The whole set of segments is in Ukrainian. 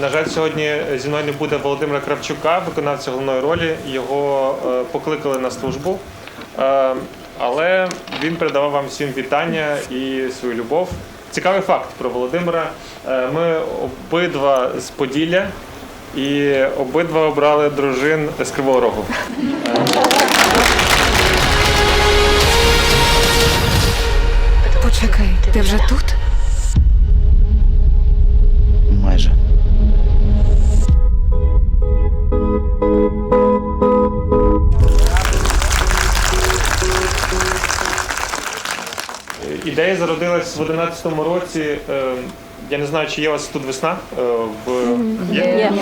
на жаль, сьогодні зі мною не буде Володимира Кравчука, виконавця головної ролі. Його е, покликали на службу. Е, але він передавав вам всім вітання і свою любов. Цікавий факт про Володимира. Е, Ми обидва з Поділля і обидва обрали дружин з Кривого Рогу. Почекай, ти вже тут? Зародилась в 11-му році. Е, Я не знаю, чи є у вас тут весна. е, В... Є?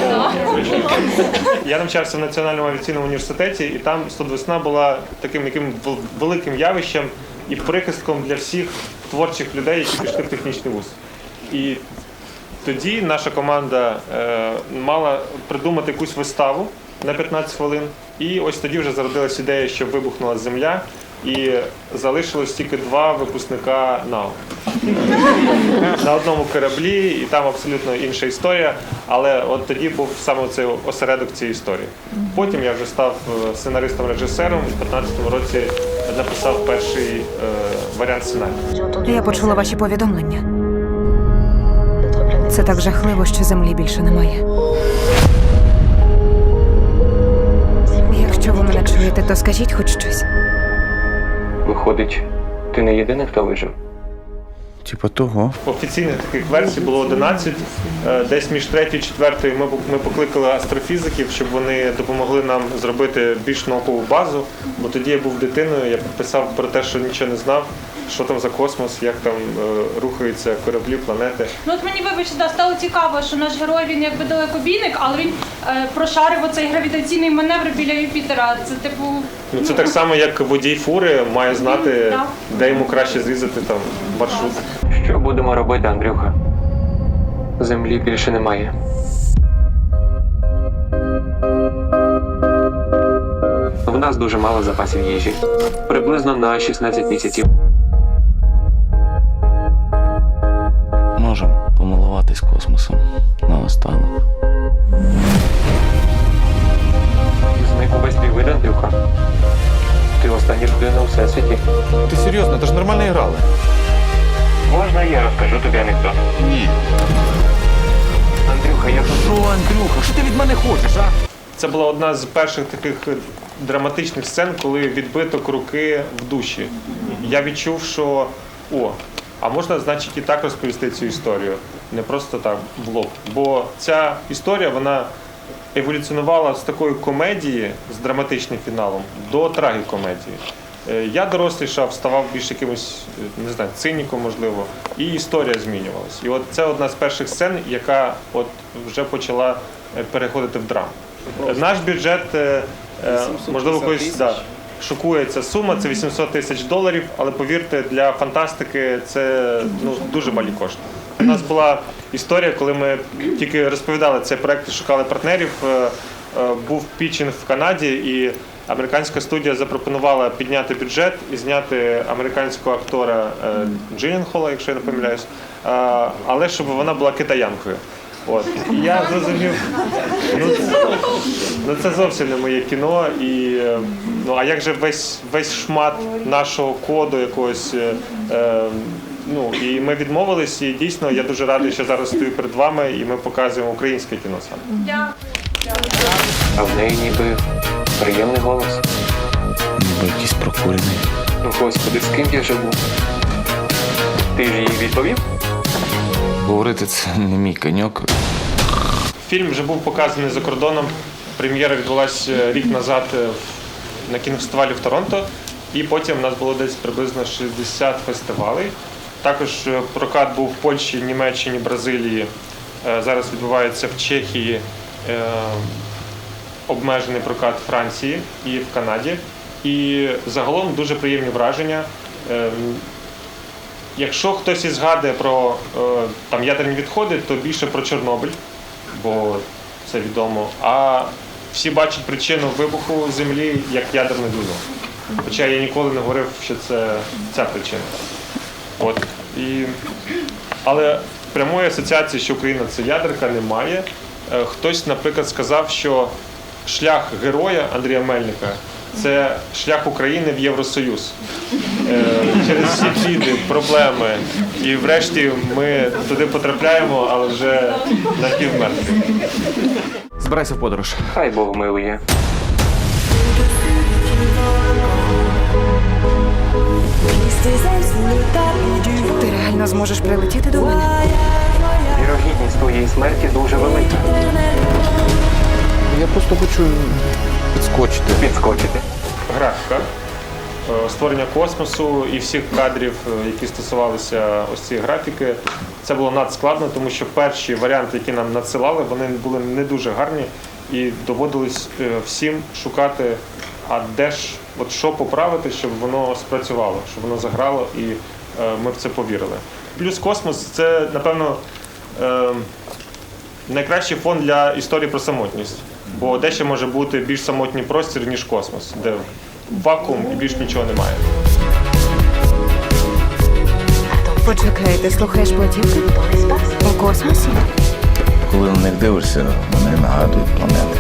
Звичайно. Я навчався в Національному авіаційному університеті, і там студвесна була таким яким великим явищем і прихистком для всіх творчих людей, які пішли в технічний вуз. І тоді наша команда е, мала придумати якусь виставу на 15 хвилин. І ось тоді вже зародилась ідея, що вибухнула земля, і залишилось тільки два випускника НАУ. На одному кораблі, і там абсолютно інша історія. Але от тоді був саме цей осередок цієї історії. Потім я вже став е, сценаристом-режисером в 15-му році написав перший е, варіант сценарію. Я почула ваші повідомлення. Це так жахливо, що землі більше немає. Якщо ви мене чуєте, то скажіть хоч щось. Виходить, ти не єдиний, хто вижив. Типа того. Офіційних таких версій було 11. Е, Десь між 3 і 4 ми, ми покликали астрофізиків, щоб вони допомогли нам зробити більш наукову базу. Бо тоді я був дитиною, я писав про те, що нічого не знав, що там за космос, як там е, рухаються кораблі, планети. Ну от мені вибачте, да, стало цікаво, що наш герой він якби далекобійник, але він е, прошарив оцей гравітаційний маневр біля Юпітера. Це типу. Ну це так само, як водій фури має знати, Так. де йому краще зрізати там маршрут. Що будемо робити, Андрюха? Землі більше немає. В нас дуже мало запасів їжі. Приблизно на 16 місяців. Можемо помилуватись космосом наостанок. Зник увесь твій вид, Андрюха. Ти остання людина у всесвіті. Ти серйозно, ти ж нормально грали. Можна я розкажу тобі анекдот? Ні. Андрюха, я. Що, Андрюха, що ти від мене хочеш, а? Це була одна з перших таких драматичних сцен, коли відбиток руки в душі. Я відчув, що о, а можна, значить, і так розповісти цю історію, не просто так в лоб. Бо ця історія вона еволюціонувала з такої комедії з драматичним фіналом до трагікомедії. Е, Я дорослішав, ставав більш якимось, е, не знаю, циніком, можливо, і історія змінювалась. І от це одна з перших сцен, яка от вже почала е, переходити в драму. Наш бюджет, можливо, когось да, шокує ця сума, це 800 тисяч доларів, але повірте, для фантастики це ну, дуже малі кошти. У нас була історія, коли ми тільки розповідали цей проект і шукали партнерів. е, е, Був пітчинг в Канаді, і американська студія запропонувала підняти бюджет і зняти американського актора е, Джилленхола, якщо я не помиляюсь, але щоб вона була китаянкою. От. І я зрозумів, ну, ну це зовсім не моє кіно. І, ну, а як же весь, весь шмат нашого коду якогось. е, Ну і ми відмовились, і дійсно я дуже радий, що зараз стою перед вами, і ми показуємо українське кіно саме. А в неї ніби приємний голос. Ніби якийсь прокурений. Ну, Господи, з ким я живу? Ти ж їй відповів? Говорити це не мій коньок. Фільм вже був показаний за кордоном. Прем'єра відбулася е, рік назад е, на кінофестивалі в Торонто, і потім у нас було десь приблизно 60 фестивалей. Також е, прокат був в Польщі, Німеччині, Бразилії. Е, Зараз відбувається в Чехії е, обмежений прокат в Франції і в Канаді. І загалом дуже приємні враження. Якщо хтось і згадує про там ядерні відходи, то більше про Чорнобиль, бо це відомо. А всі бачать причину вибуху землі як ядерну війну. Хоча я ніколи не говорив, що це ця причина. От. І... Але прямої асоціації, що Україна це ядерка, немає. е, хтось, наприклад, сказав, що шлях героя Андрія Мельника це шлях України в Євросоюз. Е, Через всі біди, проблеми. І врешті ми туди потрапляємо, але вже напівмертві. Збирайся в подорож. Хай Бог милує. Ти зможеш прилетіти до мене? Вірогідність твоєї смерті дуже велика. Я просто хочу підскочити. Підскочити. графіка, е, створення космосу і всіх кадрів, е, які стосувалися ось цієї графіки. Це було надскладно, тому що перші варіанти, які нам надсилали, вони були не дуже гарні і доводилось е, всім шукати, а де ж, от що поправити, щоб воно спрацювало, щоб воно заграло і ми в це повірили. Плюс космос це, напевно, е, найкращий фон для історії про самотність. Бо дещо може бути більш самотній простір, ніж космос, де вакуум і більш нічого немає. Почекай, ти слухаєш платівки? У космосі? Коли на них дивишся, вони нагадують планети.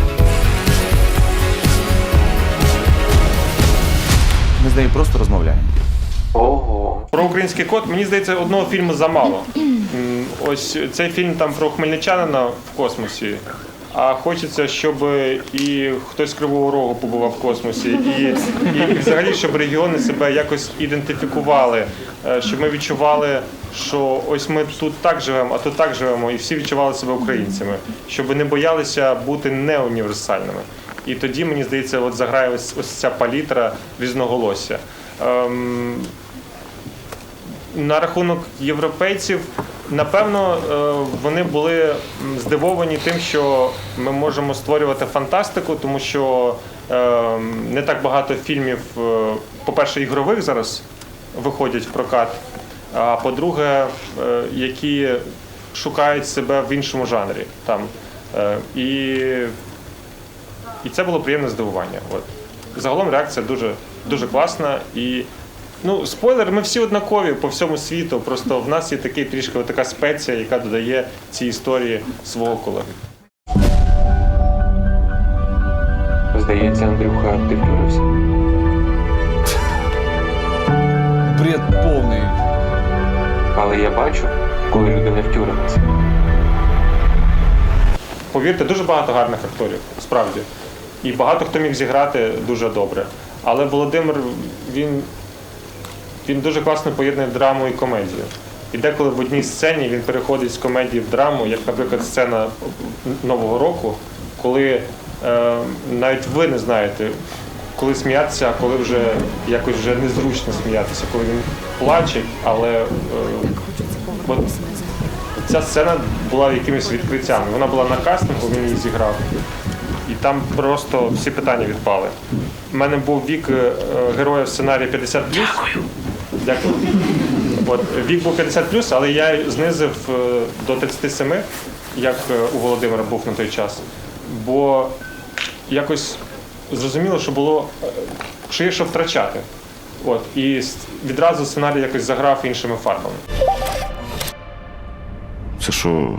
Ми з нею просто розмовляємо. Ого. Про український код, мені здається, одного фільму замало. Ось цей фільм там про хмельничанина в космосі. А хочеться, щоб і хтось з Кривого Рогу побував в космосі, і, і, і взагалі, щоб регіони себе якось ідентифікували, е, щоб ми відчували, що ось ми тут так живемо, а тут так живемо, і всі відчували себе українцями, щоб не боялися бути неуніверсальними. І тоді, мені здається, от заграє ось, ось ця палітра різноголосся. Ем, на рахунок європейців, напевно, е, вони були здивовані тим, що ми можемо створювати фантастику, тому що е, не так багато фільмів, е, по-перше, ігрових зараз виходять в прокат. А по-друге, які шукають себе в іншому жанрі. Там. І, і це було приємне здивування. От. Загалом реакція дуже, дуже класна. І Ну, спойлер, ми всі однакові по всьому світу. Просто в нас є такий трішки така спеція, яка додає цій історії свого колеги. Здається, Андрюха, ти втюрився. Бред повний. Але я бачу, коли люди не втюрилися. Повірте, дуже багато гарних акторів, справді. І багато хто міг зіграти дуже добре. Але Володимир, він, він дуже класно поєднує драму і комедію. І деколи в одній сцені він переходить з комедії в драму, як, наприклад, сцена Нового року, коли е, навіть ви не знаєте, коли сміятися, а коли вже якось вже незручно сміятися, коли він плаче, але е, от ця сцена була якимось відкриттям. Вона була на кастингу, він її зіграв. І там просто всі питання відпали. У мене був вік е, героя в сценарії 50 Дякую. От, вік був 50 але я знизив е, до 37, як е, у Володимира був на той час. Бо якось зрозуміло, що було, е, що є що втрачати. От, і відразу сценарій якось заграв іншими фарбами. Це що,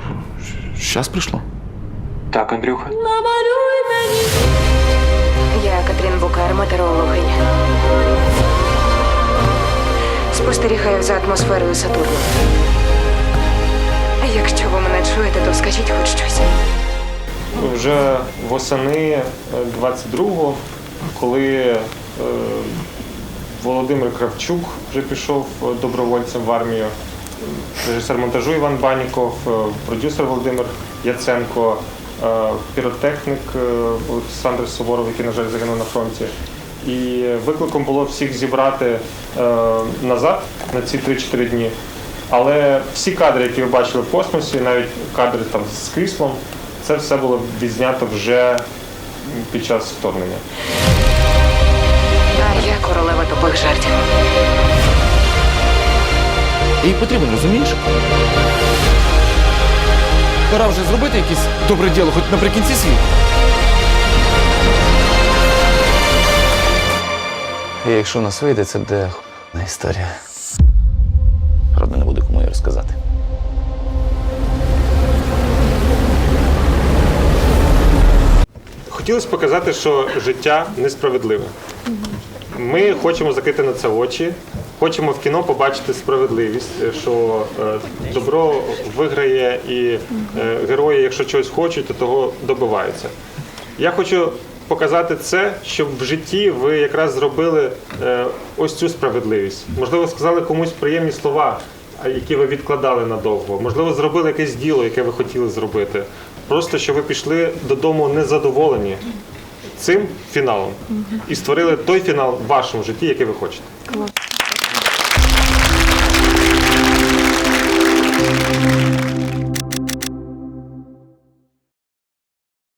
щас прийшло? Так, Андрюха. Я Катрін Букар, метеорологиня. Спостерігаю за атмосферою Сатурну. Якщо ви мене чуєте, то скажіть хоч щось. вже восени е, 22-го, коли е, Володимир Кравчук вже пішов е, добровольцем в армію, режисер монтажу Іван Баніков, е, продюсер Володимир Яценко, е, піротехнік е, Олександр Суворов, який, на жаль, загинув на фронті. І викликом було всіх зібрати е, назад на ці 3-4 дні. Але всі кадри, які ви бачили в космосі, навіть кадри там з кріслом, це все було відзнято вже під час вторгнення. А я королева тупих жартів. Їй потрібен, розумієш? Пора вже зробити якесь добре діло, хоч наприкінці світу. І якщо нас вийде, це буде х**на історія. Правда, не буду кому її розказати. Хотілося показати, що життя несправедливе. Ми хочемо закрити на це очі, хочемо в кіно побачити справедливість, е, що е, добро виграє і е, герої, якщо чогось хочуть, то того добиваються. Я хочу показати це, щоб в житті ви якраз зробили е, ось цю справедливість. Можливо, сказали комусь приємні слова, які ви відкладали надовго. Можливо, зробили якесь діло, яке ви хотіли зробити. Просто щоб ви пішли додому незадоволені цим фіналом і створили той фінал в вашому житті, який ви хочете.